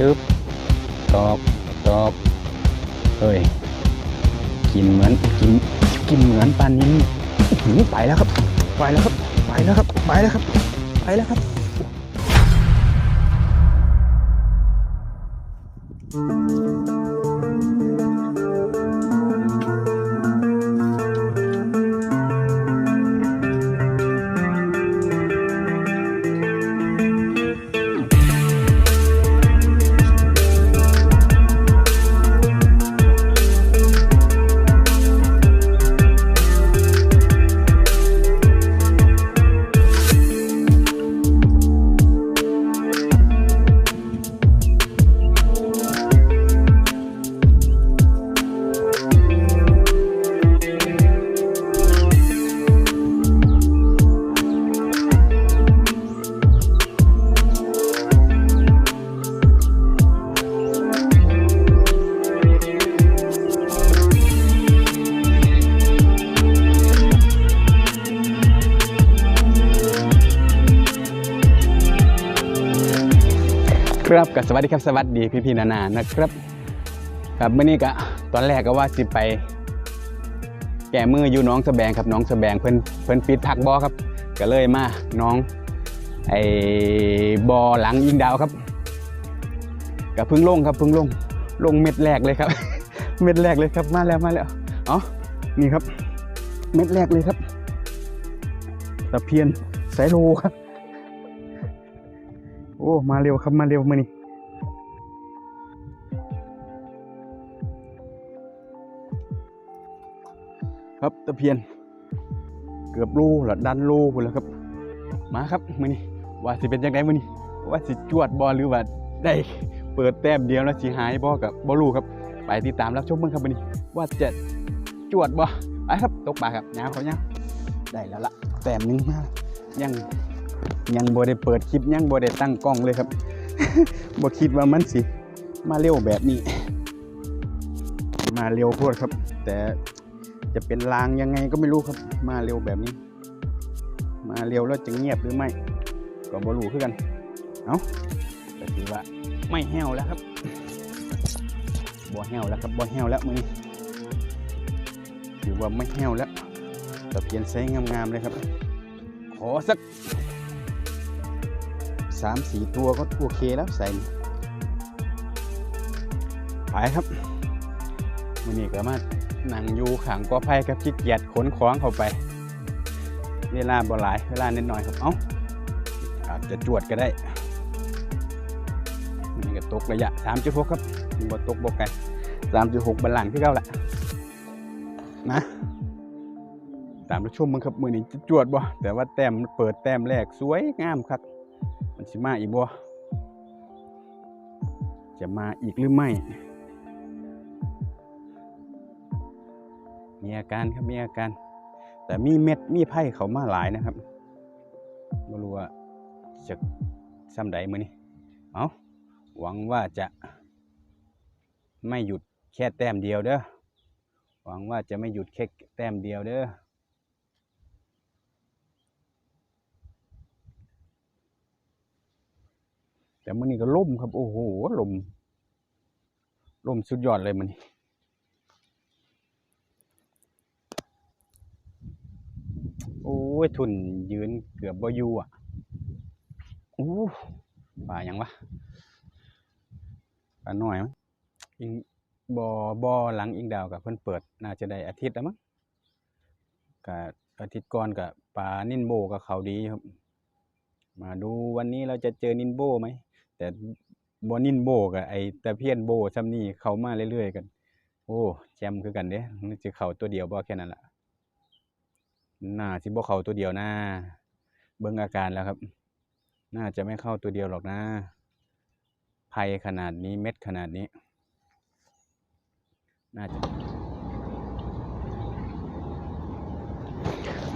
จึ๊บตอบตอบเฮ้ยกินเหมือนกินกินเหมือนปลานินอื้อหืไปแล้วครับ ไปแล้วครับ ไปแล้วครับ ไปแล้วครับ ไปแล้วครับ ครับกับสวัสดีครับสวัสดีพี่พี่ๆนานานะครับครับเมื่อนี้ก็ตอนแรกก็ว่าสิไป แก่มืออยู่น้องสะแบงครับน้องสะแบงเพิ่นเพิ่นปิดพักบอครับ ก็เลยมาน้องไอ้บอหลังยิงดาวครับก็เพิ่งลงครับพิ่งลงลงเม็ดแรกเลยครับ เม็ดแรกเลยครับมาแล้วมาแล้วอ๋อนี่ครับ เม็ดแรกเลยครับตะเพียนสายโลครับ โอ้ มาเร็วครับมาเร็วมานี่ครับตะเพียน เกือบรูหลอดันรูหมดแล้วครับ มาครับมือนี้ว่าสิเป็นยังไงมือนี้ว่าสิจวดบอหรือว่าได้เปิดแต้มเดียวแล้วสิหายบอกับบอลูครับ ไปติดตามรับชมเมืองครับมือนี้ว่าจะจวดบอไปครับตกปลาครับยาวเขายาวได้แล้วละแต้มนึงมายัง ยังบ่ได้เปิดคลิปยังบ่ได้ตั้งกล้องเลยครับ บ่คิดว่ามันสิ มาเร็วแบบนี้ มาเร็วโพดครับ แต่จะเป็นลางยังไงก็ไม่รู้ครับ มาเร็วแบบนี้ มาเร็วแล้วจะเงียบหรือไม่ ก็บ่รู้คือกัน เอาแต่ถือว่าไม่แห้วแล้วครับบ่แห้วแล้วครับบ่แห้วแล้วมือถือว่าไม่แห้วแล้วตะเพียนไซส์งามๆเลยครับ ขอสัก สามสี่ตัวก็โอเคแล้วใส่ไปครับวันนี้ก็มานั่งอยู่ขังกอไผ่กับขี้เกียจขนของเข้าไป เวลาบ่หลายเวลานิดหน่อยครับ เอ้าอาจจะจวดก็ได้มันก็ตกระยะ3.6ครับบ่ตกบ่ไกล3.6บาลานซ์คือเก่าละนะตามรับชมมึงครับมือนี้จะจวดบ่แต่ว่าแต้มเปิดแต้มแรกสวยงามครับ มันสิมาอีกบ่จะมาอีกหรือไม่ มีอาการครับมีอาการ แต่มีเม็ดมีไพ่เขามาหลายนะครับไม่รู้ว่าจะซ้ำใดมือนี้เอาหวังว่าจะไม่หยุดแค่แต้มเดียวเด้อหวังว่าจะไม่หยุดแค่แต้มเดียวเด้อ แต่มันนี่ก็ล่มครับ โอ้โหลมลมสุดยอดเลยมันนี่โอ้ยทุนยืนเกือบบอยู่อะอู้ป่ายังวะป่าหน่อยมั้งอิงบอบอหลังอิงดาวกับเพิ่อนเปิด น่าจะได้อาทิตย์แล้วมั้งกับอาทิตย์ก่อนกับป่านินโบกับเขาดีครับ มาดูวันนี้เราจะเจอนินโบไหม แต่บอนินโบกับไอตะเพียนโบซ้ำนี่เขามาเรื่อยๆกัน โอ้แจมคือกันเด้มันจะเข้าตัวเดียวบ่แค่นั้นล่ะน่าสิบ่เข้าตัวเดียวนะเบิ่งอาการแล้วครับ น่าจะไม่เข้าตัวเดียวหรอกนะภัยขนาดนี้เม็ดขนาดนี้ น่าจะ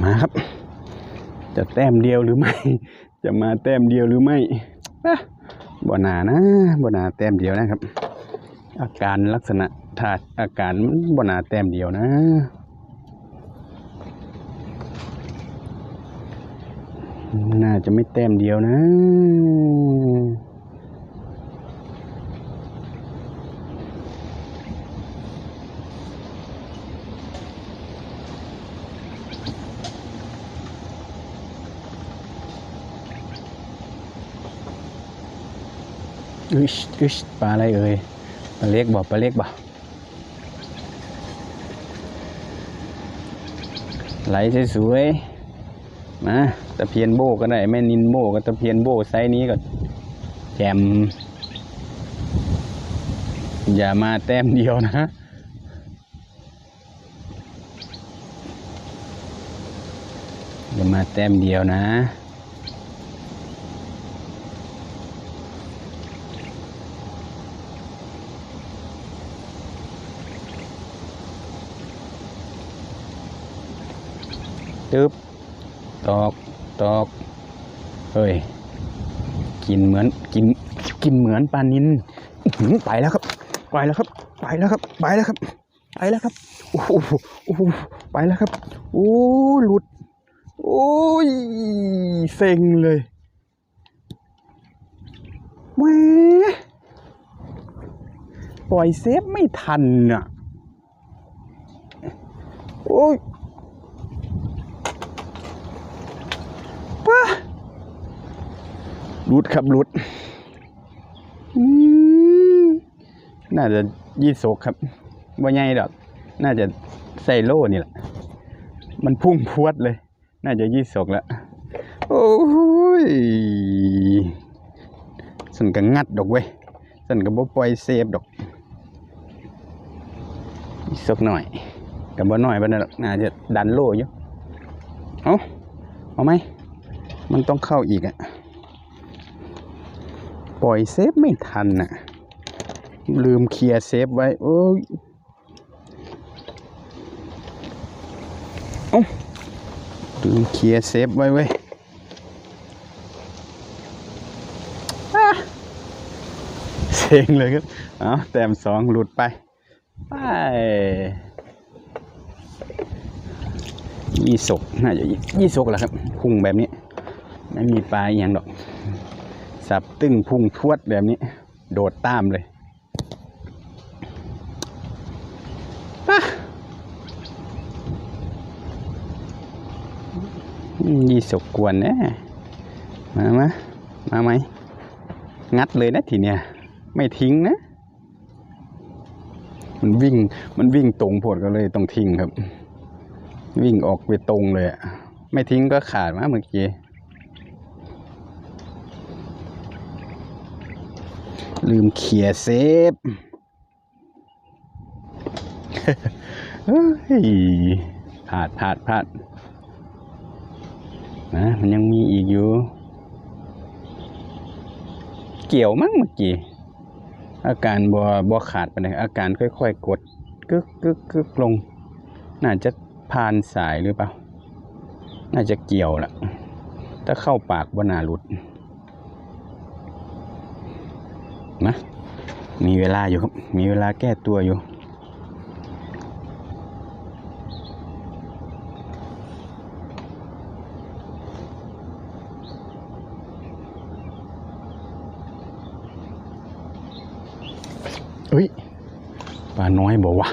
มาครับ จะแต้มเดียวหรือไม่ จะมาแต้มเดียวหรือไม่อะ บ่หนานะบ่หนาแต้มเดียวนะครับ อาการลักษณะถาดอาการมันบ่หนาแต้มเดียวนะน่าจะไม่แต้มเดียวนะ อึชอึชปลาอะไรเอ่ยปลาเล็กบ่ปลาเล็กบ่ไหลสวยๆมาตะเพียนโบก็ได้แม่นินโบก็ตะเพียนโบไซส์นี้ก็แจมอย่ามาแต้มเดียวนะ อย่ามาแต้มเดียวนะ ตึ๊บตอกตอกเฮ้ยกินเหมือนกินกินเหมือนปลานินไปแล้วครับ ไปแล้วครับ ไปแล้วครับ ไปแล้วครับ ไปแล้วครับโอ้โหโอ้โหไปแล้วครับ โอ้หลุด โอ้ยเซ็งเลยแหมปล่อยเซฟไม่ทันอะ โอ้ยป้า หลุดครับหลุดอืมน่าจะยี่สกครับว่าไงดอก น่าจะใส่โล่นี่แหละ มันพุ่งพรวดเลย น่าจะยี่สกแล้ว โอ้ยสันก็งัดดอกเว้ยสันก็บ่ปล่อยเซฟดอกอีกสักหน่อยกับบ่หน่อยบ่นั่นหรอกน่าจะดันโล่อยู่ เอาเอาไหม มันต้องเข้าอีกอะ ปล่อยเซฟไม่ทันอะลืมเคลียร์เซฟไว้ โอ้ยลืมเคลียร์เซฟไว้เว้ยเซ็งเลยครับเอาแต้มสองหลุดไป ไปยี่สกน่าจะยี่สกแหละครับ พุ่งแบบนี้ ไม่มีปลาอย่างดอก สับตึ้งพุ่งทวดแบบนี้ โดดตามเลยป่ะยี่สกกวนนะมามามาไหม งัดเลยนะทีเนี้ยไม่ทิ้งนะ มันวิ่ง มันวิ่งตรงโพดก็เลยต้องทิ้งครับ วิ่งออกไปตรงเลยอะไม่ทิ้งก็ขาดมาเมื่อกี้ ลืมเขี่ยเซฟพลาดพลาดพลาดนะมันยังมีอีกอยู่ เกี่ยวมั้งเมื่อกี้ อาการบอบอขาดไปเลยอาการค่อยๆกดกึกกึกกึกลง น่าจะพานสายหรือเปล่า น่าจะเกี่ยวละถ้าเข้าปากบนาหลุด นะ มีเวลาอยู่ครับ มีเวลาแก้ตัวอยู่เฮ้ยปลาน้อยบอกว่า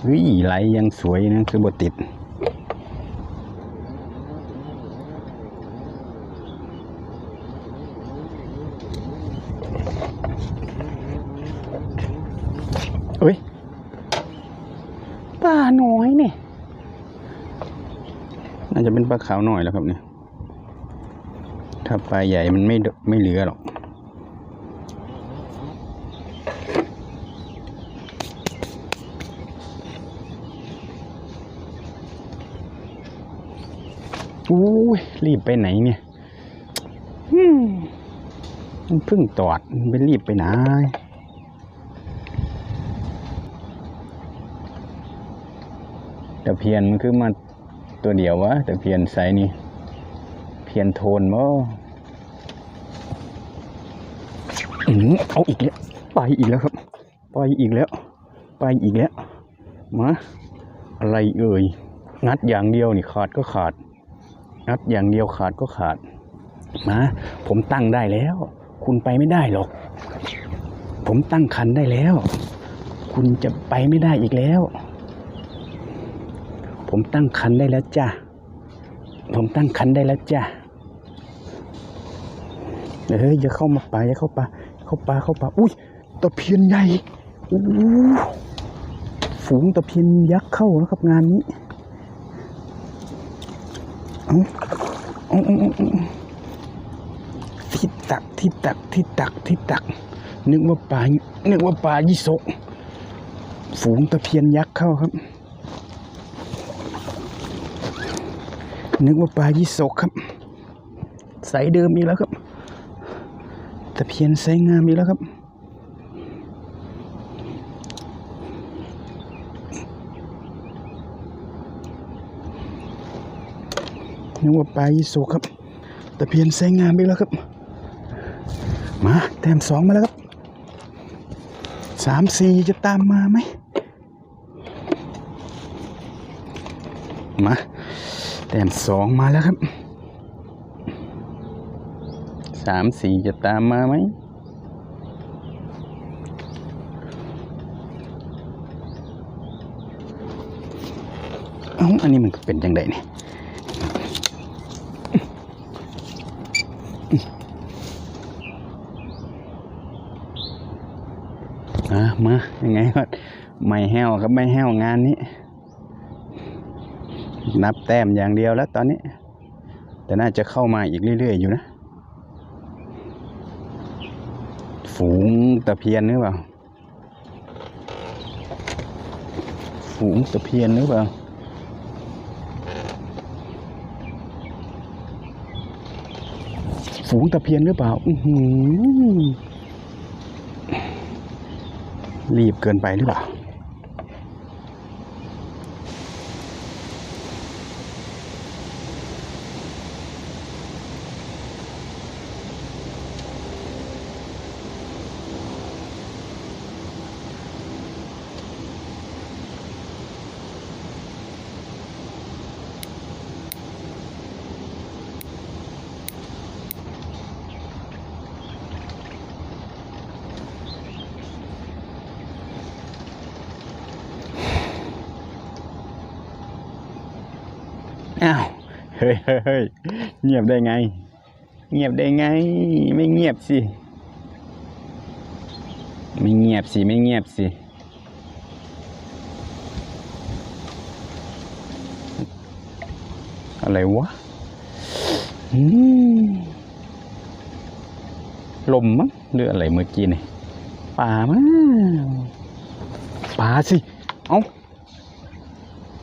เฮ้ยไหลยังสวยนะคือบติด เฮ้ยปลาน้อยเนี่ยน่าจะเป็นปลาขาวหน่อยแล้วครับเนี่ย ถ้าปลาใหญ่มันไม่เดไม่เหลือหรอกอุ้ยรีบไปไหนเนี่ยอืมมันเพิ่งตอดมันไปรีบไปไหน แต่เพียนมันคือมาตัวเดียววะแต่เพียนไซส์นี่เพียนโทนมั้อืมเอาอีกแล้วไปอีกแล้วครับ ไปอีกแล้ว ไปอีกแล้วมาอะไรเอ่ยงัดอย่างเดียวนี่ขาดก็ขาด งัดอย่างเดียวขาดก็ขาดมาผมตั้งได้แล้ว คุณไปไม่ได้หรอก ผมตั้งคันได้แล้ว คุณจะไปไม่ได้อีกแล้ว ผมตั้งคันได้แล้วจ้ะผมตั้งคันได้แล้วจ้ะเอ้ยอย่าเข้ามาป่าอย่าเข้าป่าเข้าป่าเข้าป่าอุ้ยตะเพียนใหญ่อู้ฝูงตะเพียนยักษ์เข้าแล้วครับงานนี้อาเอาเอาเอาเอาที่ตักที่ตักที่ตักที่ตัก นึกว่าป่านึกว่าป่ายี่สกฝูงตะเพียนยักษ์เข้าครับ นึกว่าปลายี่สกครับไซส์เดิมอีกแล้วครับตะเพียนไซส์งามอีกแล้วครับ นึกว่าปลายี่สกครับตะเพียนไซส์งามอีกแล้วครับ มาแต้มสองมาแล้วครับสามสี่จะตามมาไหมมา ต้มสองมาแล้วครับสามสี่จะตามมาไหมเอาอันนี้มันเป็นยังไงเนี่ยมา ยังไงก็ไม่แห้วครับ ไม่แห้วงานนี้ นับแต้มอย่างเดียวแล้วตอนนี้ แต่น่าจะเข้ามาอีกเรื่อย ๆ อยู่นะ ฝูงตะเพียนหรือเปล่า ฝูงตะเพียนหรือเปล่าฝูงตะเพียนหรือเปล่า อือหือรีบเกินไปหรือเปล่า อ้าว เฮ้ยเฮ้ยเฮ้ยเงียบได้ไง เงียบได้ไง ไม่เงียบสิ ไม่เงียบสิ ไม่เงียบสิ อะไรวะลมมั้งหรืออะไรเมื่อกี้นี่ป่ามั้งป่าสิ เอ้า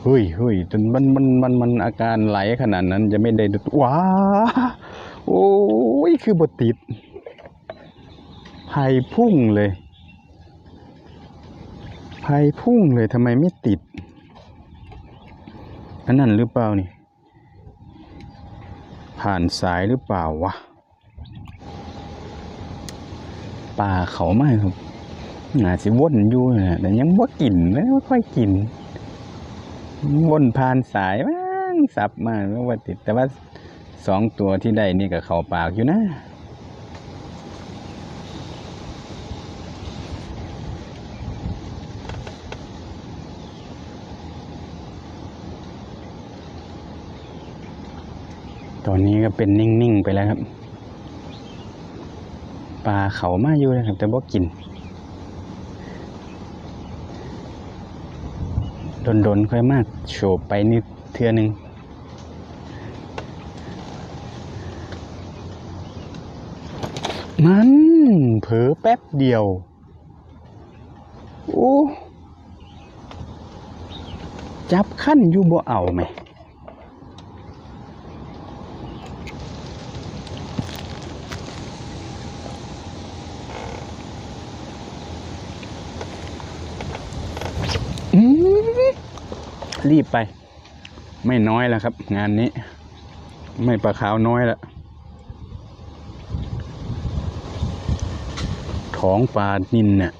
เฮ้ยเฮ้ยจนมันมันมันมันอาการไหลขนาดนั้นจะไม่ได้ดูว้าโอ้ยคือบติดไผ่พุ่งเลยไผ่พุ่งเลยทำไมไม่ติดอันนั้นหรือเปล่านี่ ผ่านสายหรือเปล่าวะป่าเขาไม่ครับน่าสิว่นอยู่นะแต่ยังบ่กินนไม่ค่อยกิน วนผ่านสายบ้างสับมาไม่ว่าติด แต่ว่าสองตัวที่ได้นี่ก็เขาปากอยู่นะตอนนี้ก็เป็นนิ่ง ๆ ไปแล้วครับ ปลาเขามาอยู่นะครับ แต่บ่กิน โดนๆค่อยมากโฉบไปนิดเทือนึงมันเผลอแป๊บเดียว โอ้ จับขั้นอยู่บ่เอาไหม รีบไป ไม่น้อยแล้วครับ งานนี้ ไม่ปลาขาวน้อยละท้องปลานินน่ะ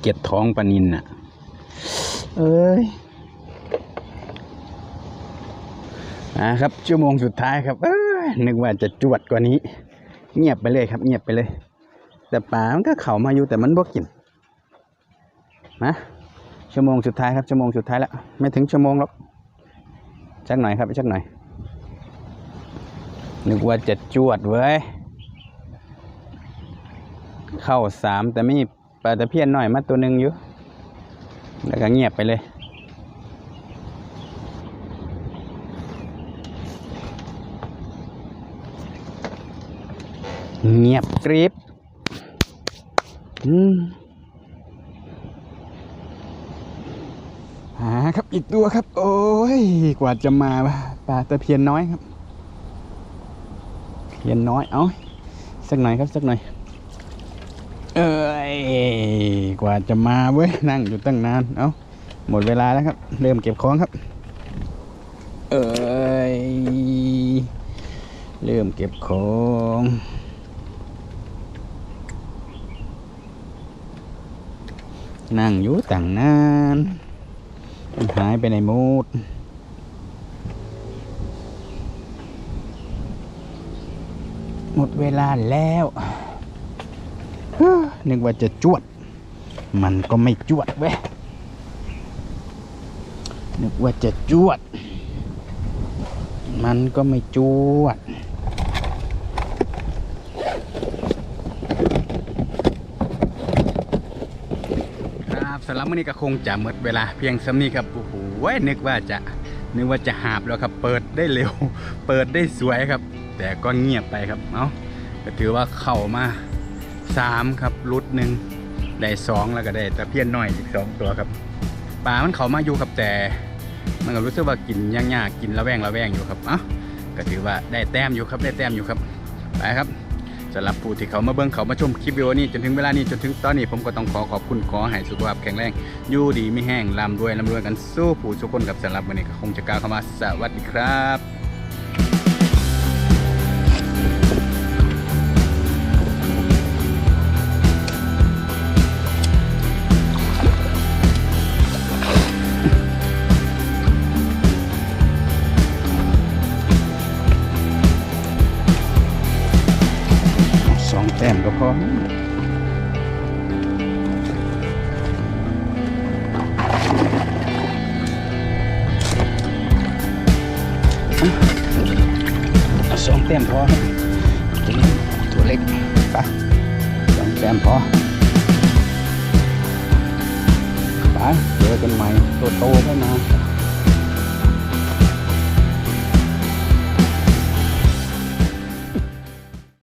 เก็ดท้องปลานินน่ะ เอ้ยนะครับ ชั่วโมงสุดท้ายครับ เอ้ยนึกว่าจะจวดกว่านี้ เงียบไปเลยครับ เงียบไปเลย แต่ปลามันก็เข้ามาอยู่แต่มันบ่กินนะ ชั่วโมงสุดท้ายครับชั่วโมงสุดท้ายแล้วไม่ถึงชั่วโมงหรอกชักหน่อยครับชักหน่อยนึกว่าจะจวดเว้ยเข้าสามแต่ไม่มีปลาตะเพียนหน่อยมาตัวหนึ่งอยู่ แล้วก็เงียบไปเลย เงียบกริบอืมหา ครับอีกตัวครับ โอ้ยกว่าจะมาปลาตะเพียนน้อยครับเพียนน้อยเอาสักหน่อยครับสักหน่อย เอ้ยกว่าจะมาเว้ยนั่งอยู่ตั้งนานเอาหมดเวลาแล้วครับ เริ่มเก็บของครับ เอ้ยเริ่มเก็บของนั่งอยู่ตั้งนาน มันหายไปในมูดหมดเวลาแล้วนึกว่าจะจวด มันก็ไม่จวดเว้ยนึกว่าจะจวด มันก็ไม่จวด ค รับมื้อนี้ก็คงจะหมดเวลาเพียงสำนี้ครับโอ้โหนึกว่าจะนึกว่าจะหาบแล้วครับ เปิดได้เร็ว เปิดได้สวยครับ แต่ก็เงียบไปครับเอ้าก็ถือว่าเข้ามาสามครับรุดหนึ่งได้สองแล้วก็ได้ตะเพียนหน้อยอีกสองตัวครับปลามันเข้ามาอยู่ครับแต่มันก็รู้สึกว่ากินยากๆกินระแวงระแวงอยู่ครับเอ้าก็ถือว่าได้แต้มอยู่ครับได้แต้มอยู่ครับไปครับ สำหรับผู้ที่เขามาเบิ้งเขามาชมคลิปวิดีโอนี้จนถึงเวลานี้จนถึงตอนนี้ผมก็ต้องขอขอบคุณขอให้สุขภาพแข็งแรงอยู่ดีไม่แห้งลำรวยลำรวยกันสู้ผู้ทุกคนกับสำหรับวันนี้ก็คงจะกล่าวคำว่าสวัสดีครับ ต้มก็พอเอาสองแต้มพอตัวนี้ตัวเล็กไปสองแต้มพอไปเจอกันใหม่ตัวโตขึ้นมา